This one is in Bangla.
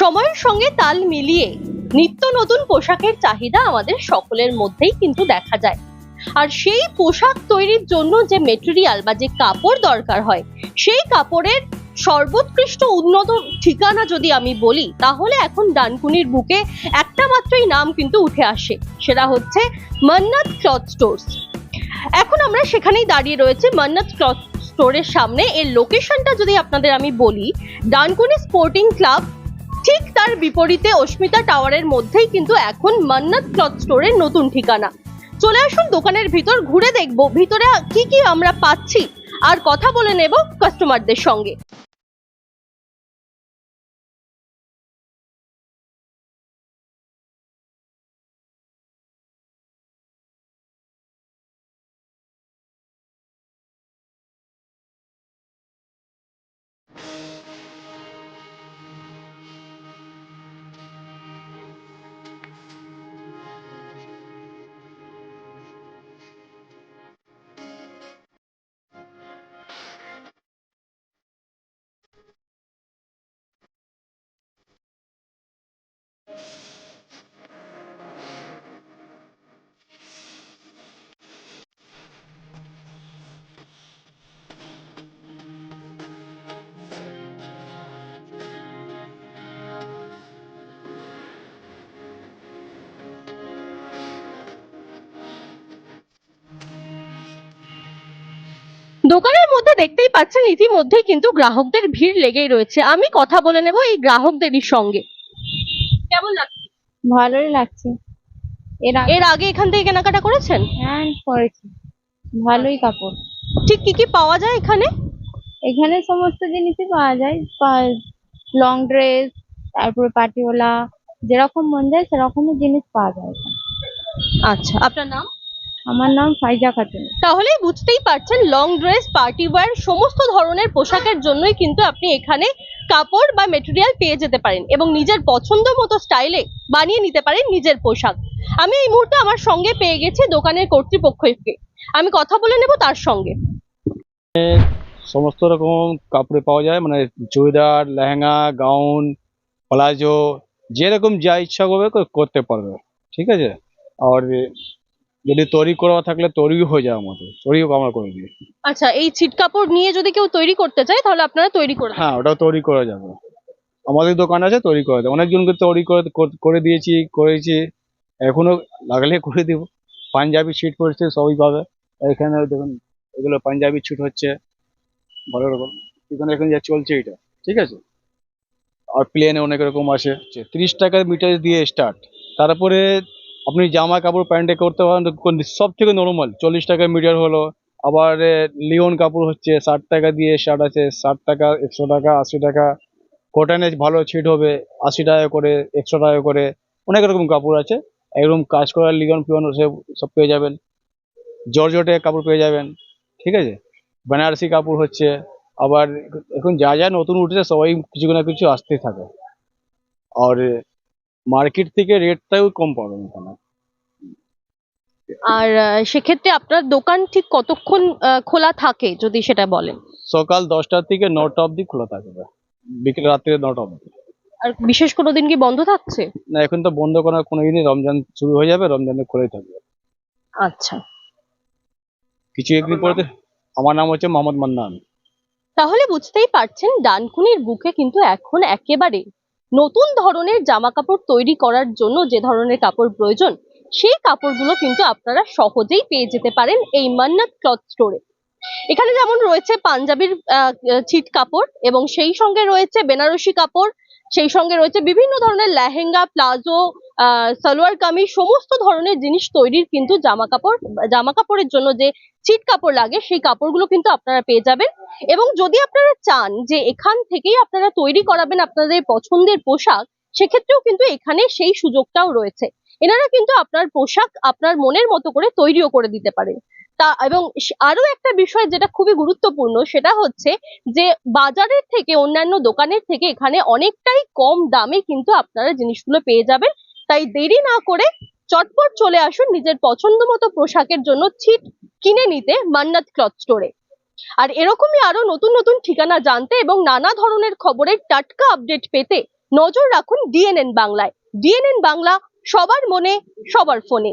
সময়ের সঙ্গে তাল মিলিয়ে নিত্য নতুন পোশাকের চাহিদা আমাদের সকলের মধ্যেই কিন্তু দেখা যায়। আর সেই পোশাক তৈরির জন্য যে মেটেরিয়াল বা যে কাপড় দরকার হয়, সেই কাপড়ের সর্বোৎকৃষ্ট উন্নত ঠিকানা যদি আমি বলি, তাহলে এখন ডানকুনির বুকে একটা মাত্রই নাম কিন্তু উঠে আসে, সেটা হচ্ছে মান্নাত ক্লথ স্টোর্স। এখন আমরা সেখানেই দাঁড়িয়ে রয়েছে, মান্নাত ক্লথ স্টোরের সামনে। এর লোকেশনটা যদি আপনাদের আমি বলি, ডানকুনি স্পোর্টিং ক্লাব ঠিক তার বিপরীতে অস্মিতা টাওয়ারের মধ্যেই কিন্তু এখন মান্নাত ক্লথ স্টোরের নতুন ঠিকানা। চলে আসুন দোকানের ভিতর, ঘুরে দেখব ভিতরে কি কি আমরা পাচ্ছি। আর কথা বলে নেব কাস্টমারদের সঙ্গে। দোকানের মধ্যে দেখতেই পাচ্ছেন ইতিমধ্যেই কিন্তু গ্রাহকদের ভিড় লেগেই রয়েছে। আমি কথা বলে নেব এই গ্রাহকদেরই সঙ্গে। কেমন লাগছে? ভালোই লাগছে। এর আগে এর আগে এখান থেকে কেনাকাটা করেছেন? হ্যাঁ করেছি। ভালোই কাপড়। ঠিক কি কি পাওয়া যায় এখানে? এখানে সমস্ত জিনিসই পাওয়া যায়। লং ড্রেস তারপরে পাটিওলা যেরকম মন যায় সেরকমই জিনিস পাওয়া যায় এখানে। আচ্ছা আপনার নাম? আমার নাম ফাইজা খাতুন। তাহলেই বুঝতেই পারছেন লং ড্রেস পার্টি ওয়্যার সমস্ত ধরনের পোশাকের জন্যই কিন্তু আপনি এখানে কাপড় বা মেটেরিয়াল পেয়ে যেতে পারেন এবং নিজের পছন্দ মতো স্টাইলে বানিয়ে নিতে পারেন নিজের পোশাক। আমি এই মুহূর্তে আমার সঙ্গে পেয়ে গেছি দোকানের কর্তৃপক্ষকে আমি কথা বলে নেব তার সঙ্গে। সমস্ত রকম কাপড়ে পাওয়া যায় মানে চুড়িদার লেহেঙ্গা গাউন প্লাজো যেরকম যা ইচ্ছা করবে কর- করতে পারবে। ঠিক আছে? আর যদি তৈরি করা থাকলে তৈরিও হয়ে যায় আমাদের তৈরিও আমরা করে দিই। আচ্ছা এই ছিট কাপড় নিয়ে যদি কেউ তৈরি করতে চায় তাহলে আপনারা তৈরি করে দেন। হ্যাঁ ওটাও তৈরি করা যাবে। আমাদের দোকান আছে তৈরি করা দেয় অনেকজনকে তৈরি করে কর- করে দিয়েছি করেছি। এখনও লাগলে করে দিব। পাঞ্জাবি ছিট পড়ছে সবই পাবে। এখানে দেখুন এগুলো পাঞ্জাবি ছিট হচ্ছে। ভালো রকম। এখানে এখন যা চলছে এটা ঠিক আছে? আর প্লেনে অনেক রকম আছে তিরিশ টাকা মিটার দিয়ে স্টার্ট তারপরে আপনি জামা কাপড় প্যান্টে করতে পারেন সব থেকে নর্মাল চল্লিশ টাকা মিটার হলো। আবার লিওন কাপড় হচ্ছে, ষাট টাকা দিয়ে শার্ট আছে, ষাট টাকা, একশো টাকা, আশি টাকা। কটনে ভালো ছিট হবে, আশি টাকা করে, একশো টাকা করে, অনেক রকম কাপড় আছে। একদম কাজ করার লিওন ফিওন সব সব পেয়ে যাবেন। জর্জটে কাপড় পেয়ে যাবেন, ঠিক আছে? বেনারসি কাপড় হচ্ছে, আবার এখন যা যা নতুন উঠেছে, সবাই কিছু না কিছু আসতেই থাকে। আর মার্কেট থেকে রেটটাও কম পাবেন এখানে। আর সেক্ষেত্রে আপনার দোকান ঠিক কতক্ষণ খোলা থাকে যদি সেটা বলেন? সকাল দশটা থেকে নটা অবধি খোলা থাকবে। বিকেল রাত্রে নটা অবধি। আর বিশেষ কোনো দিন কি বন্ধ থাকছে? না এখন তো বন্ধ করার কোনো দিনই রমজান শুরু হয়ে যাবে রমজানে খোলাই থাকবে। আচ্ছা। কিছু একদিন পরে আমার নাম হচ্ছে মোহাম্মদ মান্নান। তাহলে বুঝতেই পারছেন ডানকুনির বুকে কিন্তু এখন একেবারে নতুন ধরনের জামা কাপড় তৈরি করার জন্য যে ধরনের কাপড় প্রয়োজন, সেই কাপড়গুলো কিন্তু আপনারা সহজেই পেয়ে যেতে পারেন এই মান্নাত ক্লথ স্টোরে। এখানে যেমন রয়েছে পাঞ্জাবির ছিট কাপড় এবং সেই সঙ্গে রয়েছে বেনারসি কাপড় সেই সঙ্গে রয়েছে বিভিন্ন ধরনের লেহেঙ্গা, প্লাজো সালোয়ার কামিজ, সমস্ত ধরনের জিনিস তৈরির কিন্তু জামা কাপড়, জামা কাপড়ের জন্য যে চিট কাপড় লাগে, সেই কাপড়গুলো কিন্তু আপনারা পেয়ে যাবেন। এবং যদি আপনারা চান যে এখান থেকেই আপনারা তৈরি করাবেন আপনাদের পছন্দের পোশাক, সেক্ষেত্রেও কিন্তু এখানে সেই সুযোগটাও রয়েছে। এনারা কিন্তু আপনার পোশাক আপনার মনের মতো করে তৈরিও করে দিতে পারে তা এবং আরও একটা বিষয় যেটা খুবই গুরুত্বপূর্ণ সেটা হচ্ছে যে বাজারের থেকে অন্যান্য দোকানের থেকে এখানে অনেকটাই কম দামে কিন্তু আপনারা জিনিসগুলো পেয়ে যাবেন। তাই দেরি না করে চটপট চলে আসুন নিজের পছন্দ মতো পোশাকের জন্য ছিট কিনে নিতে মান্নাত ক্লথ স্টোরে। আর এরকমই আরও নতুন নতুন ঠিকানা জানতে এবং নানা ধরনের খবরের টাটকা আপডেট পেতে নজর রাখুন ডিএনএন বাংলায়। ডিএনএন বাংলা সবার মনে সবার ফোনে।